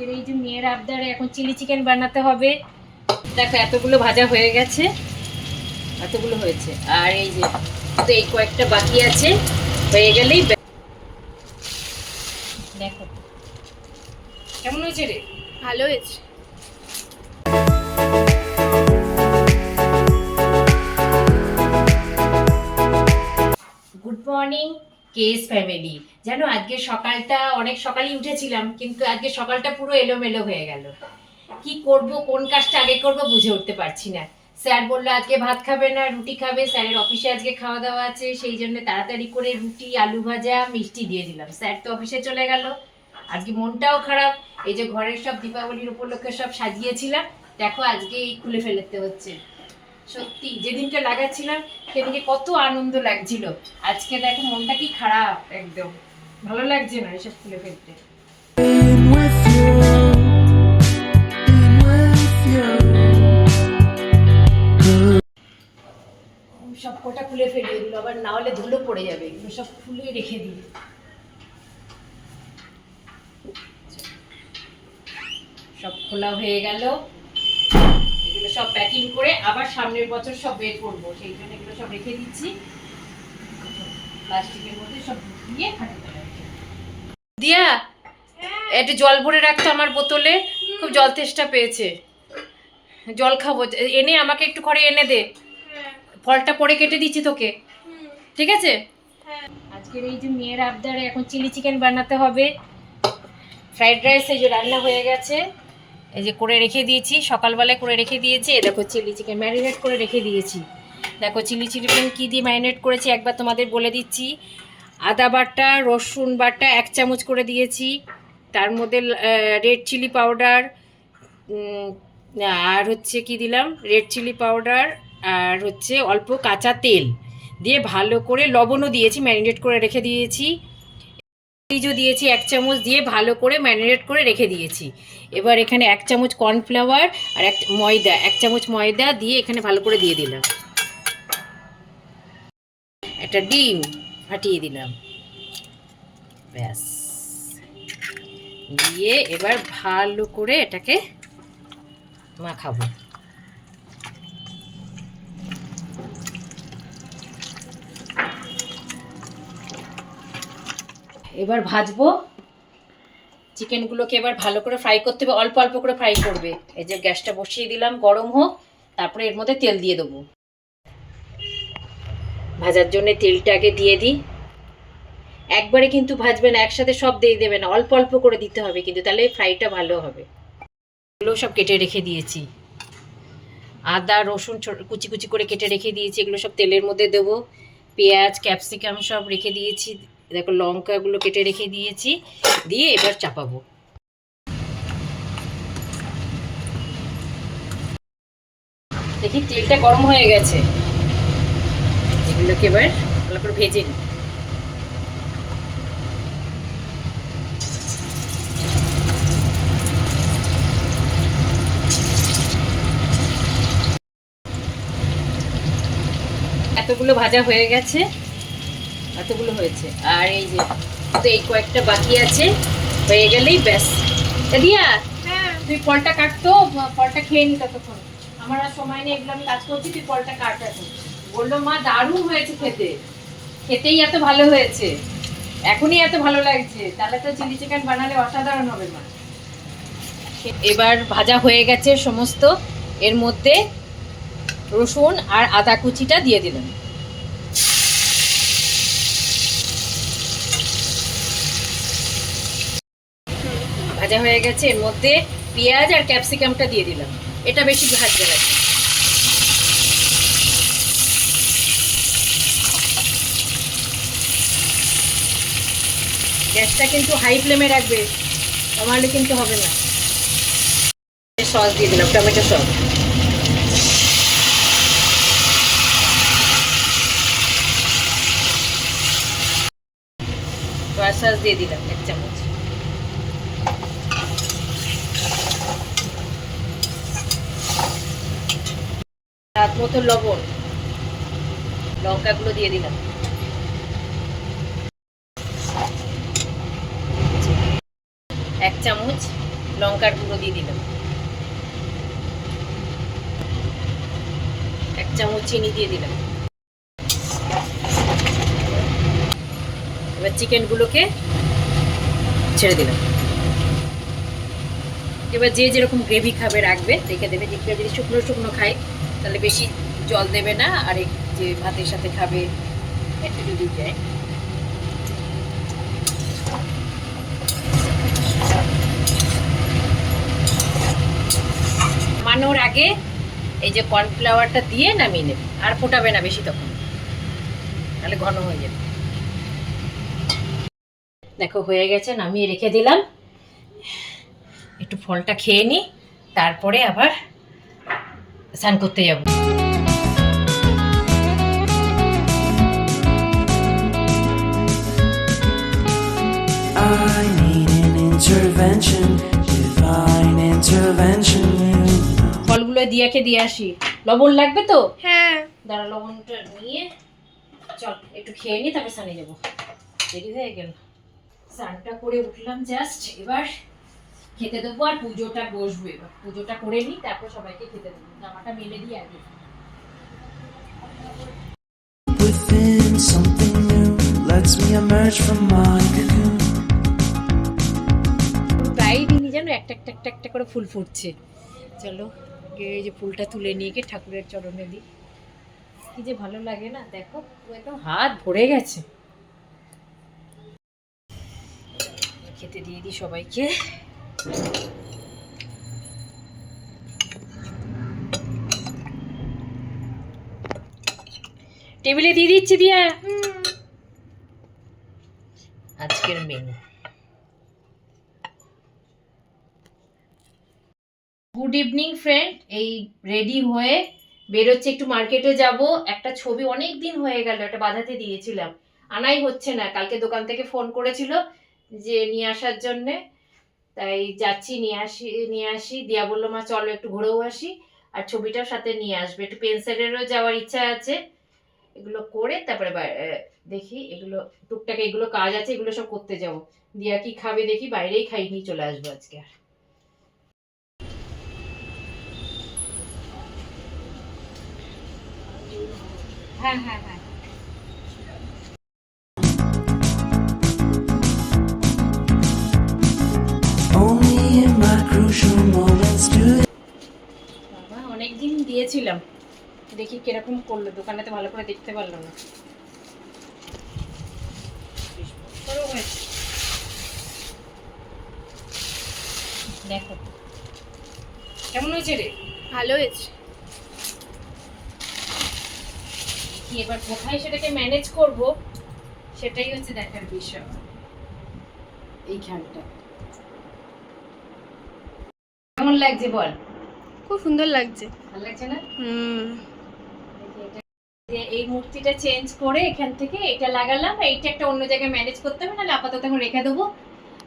আজকের এই যে মেয়ের আবদারে এখন চিলি চিকেন বানাতে হবে। দেখো এতগুলো ভাজা হয়ে গেছে। এতগুলো হয়েছে। আর এই যে তো এই কয়েকটা বাকি আছে। হয়ে গেলেই দেখো। কেমন হয়েছে রে? ভালো হয়েছে। গুড মর্নিং কেস ফ্যামিলি জানো, আজকে সকালটা, অনেক সকালেই উঠেছিলাম, কিন্তু আজকে সকালটা পুরো এলোমেলো হয়ে গেল। কি করব, কোন কাজটা আগে করব বুঝে উঠতে পারছি না। স্যার বলল, আজকে ভাত খাবে না, রুটি খাবে। স্যারের অফিসে আজকে খাওয়া দাওয়া আছে, সেই জন্য তাড়াতাড়ি করে রুটি, আলু ভাজা, মিষ্টি দিয়ে দিলাম। স্যার তো অফিসে চলে গেল। আজকে মনটাও খারাপ। এই যে ঘরের সব দীপাবলির উপলক্ষে সব সাজিয়েছিলাম, দেখো আজকে এই খুলে ফেলতে হচ্ছে। সত্যি, যেদিনটা লাগাচ্ছিলাম, সেদিনকে কত আনন্দ লাগছিল। আজকে দেখো মনটা কি খারাপ, একদম। ভালো লাগছে না এসব খুলে ফেলতে। সব কটা খুলে ফেলি, এগুলো আবার না হলে ধুলো পড়ে যাবে, এগুলো সব খুলে রেখে দিই। সব খোলা হয়ে গেল। এগুলো সব প্যাকিং করে আবার সামনের বছর সব বের করব, সেই জন্য এগুলো সব রেখে দিচ্ছি। প্লাস্টিকের মধ্যে সব ঢুকিয়ে রাখছি। দিয়া? একটু জল ভরে রাখতো আমার বোতলে। খুব জল তেষ্টা পেয়েছে। জল খাব। এনে আমাকে একটু ঘরে এনে দে। ফলটা পরে কেটে দিচ্ছি তোকে। ঠিক আছে? আজকের এই যে মেয়ের আবদারে এখন চিলি চিকেন বানাতে হবে। ফ্রাইড রাইস এই যে রান্না হয়ে গেছে। এই যে করে রেখে দিয়েছি। সকালবেলায় করে রেখে দিয়েছি। দেখো চিলি চিকেন ম্যারিনেট করে রেখে দিয়েছি। দেখো চিলি চিকেন কী দিয়ে ম্যারিনেট করেছি একবার তোমাদের বলে দিচ্ছি। আদা বাটা, রসুন বাটা এক চামচ করে দিয়েছি। তার মধ্যে রেড চিলি পাউডার আর হচ্ছে কি দিলাম? রেড চিলি পাউডার আর হচ্ছে অল্প কাঁচা তেল দিয়ে ভালো করে লবণও দিয়েছি ম্যারিনেট করে রেখে দিয়েছি। বীজও দিয়েছি এক চামচ দিয়ে ভালো করে ম্যারিনেট করে রেখে দিয়েছি। এবার এখানে এক চামচ কর্নফ্লাওয়ার আর এক ময়দা, এক চামচ ময়দা দিয়ে এখানে ভালো করে দিয়ে দিলাম। একটা ডিম। ফাটিয়ে দিলাম। ব্যাস। দিয়ে এবার ভালো করে এটাকে মাখাবো। এবার ভাজবো। চিকেনগুলোকে এবার ভালো করে ফ্রাই করতে হবে। অল্প অল্প করে ফ্রাই করবে। এই যে গ্যাসটা বসিয়ে দিলাম, গরম হোক, তারপরে এর মধ্যে তেল দিয়ে দেবো। ভাজার জন্য তেলটা আগে দিয়ে দিই। একবারে কিন্তু ভাজবেন একসাথে সব দিয়ে দেবেন অল্প অল্প করে দিতে হবে কিন্তু, তাহলে ফ্রাইটা ভালো হবে। এগুলো সব কেটে রেখে দিয়েছি। আদা, রসুন কুচি কুচি করে কেটে রেখে দিয়েছি, এগুলো সব তেলের মধ্যে দেবো। পেঁয়াজ, ক্যাপসিকাম সব রেখে দিয়েছি, দেখো লঙ্কাগুলো কেটে রেখে দিয়েছি, দিয়ে এবার চাপাবো। দেখি তেলটা গরম হয়ে গেছে। এগুলোকে এবার ভালো করে ভেজে নিই। এতগুলো ভাজা হয়ে গেছে এতগুলো হয়েছে। আর এই যে তো এই কয়েকটা বাকি আছে হয়ে গেলেই ব্যাস। দিয়া হ্যাঁ। তুই ফলটা কাটতো? ফলটা খেয়ে নি ততক্ষণ? আমার আর সময় নেই এগুলো আমি কাজ করছি তুই ফলটা কাট এখন। বলল, মা, দারুণ হয়েছে খেতে। খেতেই এত ভালো হয়েছে। এখনই এত ভালো লাগছে। তাহলে তো চিলি চিকেন বানালে অসাধারণ হবে, মা। এবার ভাজা হয়ে গেছে সমস্ত। এর মধ্যে রসুন আর আদা কুচিটা দিয়ে দিলাম। ভাজা হয়ে গেছে। এর মধ্যে পেঁয়াজ আর ক্যাপসিকামটা দিয়ে দিলাম। এটা বেশি ভাজবে লাগবে গ্যাসটা কিন্তু হাই ফ্লেমে রাখবে, কমালে কিন্তু হবে না। সস দিয়ে দিলাম, টমেটো সস। সস দিয়ে দিলাম এক চামচ। স্বাদ মতো লবণ। লঙ্কাগুলো দিয়ে দিলাম। চামচ লঙ্কার গুঁড়ো দিয়ে দিলাম। এক চামচ চিনি দিয়ে দিলাম। এবার চিকেনগুলোকে ছেড়ে দিলাম। এবার যে যেরকম গ্রেভি খাবে রাখবে রেখে দেবে যে কেউ যদি শুকনো শুকনো খায়, তাহলে বেশি জল দেবে না, আর যে ভাতের সাথে খাবে, একটু যদি দেয়। নামানোর আগে এই যে কর্নফ্লাওয়ারটা দিয়ে নামিয়ে নেবে আর ফোটাবে না বেশি তখন। তাহলে ঘন হয়ে যাবে। দেখো হয়ে গেছে নামিয়ে রেখে দিলাম। একটু ফলটা খেয়ে নিই তারপরে আবার স্নান করতে যাব। I need an intervention, divine intervention. ফলগুলো দিয়াকে দিয়ে আসি। লবণ লাগবে তো? হ্যাঁ। দাঁড়া লবণটা নিয়ে চল একটু খেয়ে নি তারপর স্নানে যাব। দেরি হয়ে গেল। স্নানটা করে উঠলাম জাস্ট এবার খেতে দেবো আর পুজোটা বসবো এবার। পুজোটা করে নিই তারপর সবাইকে খেতে দেবো। জামাটা মেলে দিই আগে। Within something new lets me emerge from my cocoon. প্রায় দিনই যেন একটা একটা একটা একটা করে ফুল ফুটছে। চলো গিয়ে এই যে ফুলটা তুলে নিয়ে গিয়ে ঠাকুরের চরণে দিই। কি যে ভালো লাগে না, দেখো একদম হাত ভরে গেছে। খেতে দিয়ে দিই সবাইকে। টেবিলে দিয়ে দিচ্ছি দিয়া। আজকের মেনু গুড ইভিনিং ফ্রেন্ড এই রেডি হয়ে বেরোচ্ছে, একটু মার্কেটে যাব। একটা ছবি অনেক দিন হয়ে গেল, একটা বাধাতে দিয়েছিলাম। আনাই হচ্ছে না, কালকে দোকান থেকে ফোন করেছিল যে নিয়ে আসার জন্যে। তাই যাচ্ছি, নিয়ে আসি নিয়ে আসি। দিয়া বলল, মা, চলো একটু ঘুরেও আসি। আর ছবিটাও সাথে নিয়ে আসবে। একটু পেন্সিলেরও যাওয়ার ইচ্ছা আছে। এগুলো করে তারপরে দেখি এগুলো, টুকটাক এগুলো কাজ আছে, এগুলো সব করতে যাব। দিয়া কি খাবে দেখি, বাইরেই খাই নিয়ে চলে আসব আজকে আর। হ্যাঁ হ্যাঁ হ্যাঁ। বাবা অনেকদিন দিয়েছিলাম। দেখি কীরকম করল দোকানে তো ভালো করে দেখতে পারল না। দেখো। কেমন হয়েছে রে? ভালো হয়েছে। কি এবার কোথায় সেটাকে ম্যানেজ করব সেটাই হচ্ছে দেখার বিষয়। এই এইখানটা। কেমন লাগছে বল? খুব সুন্দর লাগছে। ভালো লাগছে না? হুম। যে এই মূর্তিটা চেঞ্জ করে এখান থেকে এটা লাগালাম এইটা একটা অন্য জায়গায় ম্যানেজ করতে হবে নাহলে আপাতত এখন রেখে দেবো।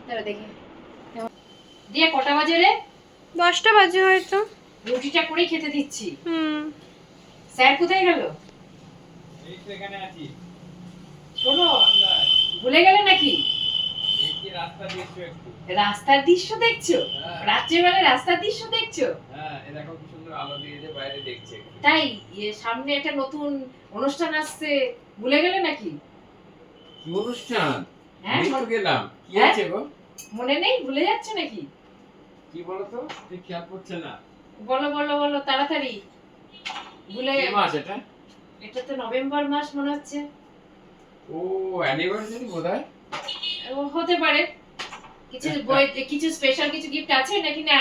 তাহলে দেখি। দিয়ে কটা বাজে রে? দশটা বাজে হয়তো। রুটিটা করেই খেতে দিচ্ছি। হুম। স্যার কোথায় গেল? শোনো ভুলে গেলে নাকি? রাস্তার দৃশ্য দেখছ? রাত্রেবেলা রাস্তার দৃশ্য দেখছ? তাই সামনে একটা নতুন অনুষ্ঠান আসছে। ভুলে গেলে নাকি? কি অনুষ্ঠান? হ্যাঁ মনে- গেলাম। কি হ্যাঁ? আছে গো? মনে নেই? ভুলে যাচ্ছে নাকি? কি বলো তো খেয়াল পড়ছে না। বলো বলো বলো তাড়াতাড়ি। ভুলে মাস এটা? এটা তো নভেম্বর মাস মনে হচ্ছে। ও অ্যানিভার্সারি বোধহয়? ও, হতে পারে। কিছু বই- কিছু স্পেশাল কিছু গিফট আছে নাকি না?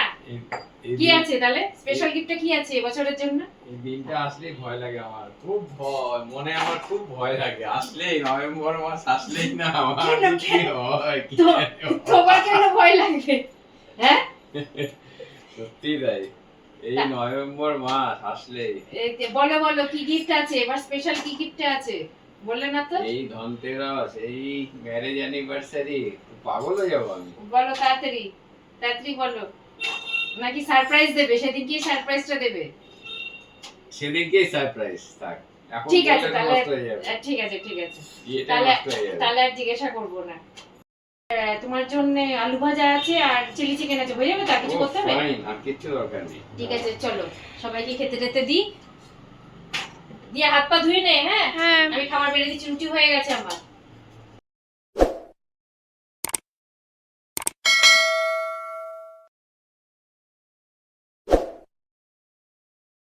কি আছে তাহলে? স্পেশাল গিফটটা কি আছে এবছরের জন্য? এই দিনটা আসলেই ভয় লাগে আমার। খুব ভয় মনে আমার খুব ভয় লাগে। আসলেই নভেম্বর মাস আসলেই না আমার। কি হয় তোমার কেন ভয় লাগে হ্যাঁ? সত্যি তাই। এই নভেম্বর মাস আসলেই। এ, বলো বলো কি গিফট আছে? এবার স্পেশাল কি গিফট আছে? বললে না তো? এই ধনতেরাস এই ম্যারেজ অ্যানিভার্সারি পাগল হয়ে যাব আমি। বলো তাড়াতাড়ি তাড়াতাড়ি বলো। নাকি সারপ্রাইজ দেবে? সেদিন কি সারপ্রাইজটা দেবে? সেদিনকেই সারপ্রাইজ থাক। ঠিক আছে তাহলে ঠিক আছে ঠিক আছে। তাহলে তাহলে আর জিজ্ঞাসা করব না। তোমার জন্য আলু ভাজা আছে আর চিলি চিকেন আছে হয়ে যাবে? তা কিছু করতে হবে? আর কিচ্ছু দরকার নেই। ঠিক আছে চলো। সবাইকে খেতে খেতে দিই। দিয়ে হাত পা ধুয়ে নে হ্যাঁ? হ্যাঁ। আমি খাবার বেড়ে দিচ্ছি রুটি হয়ে গেছে আমার।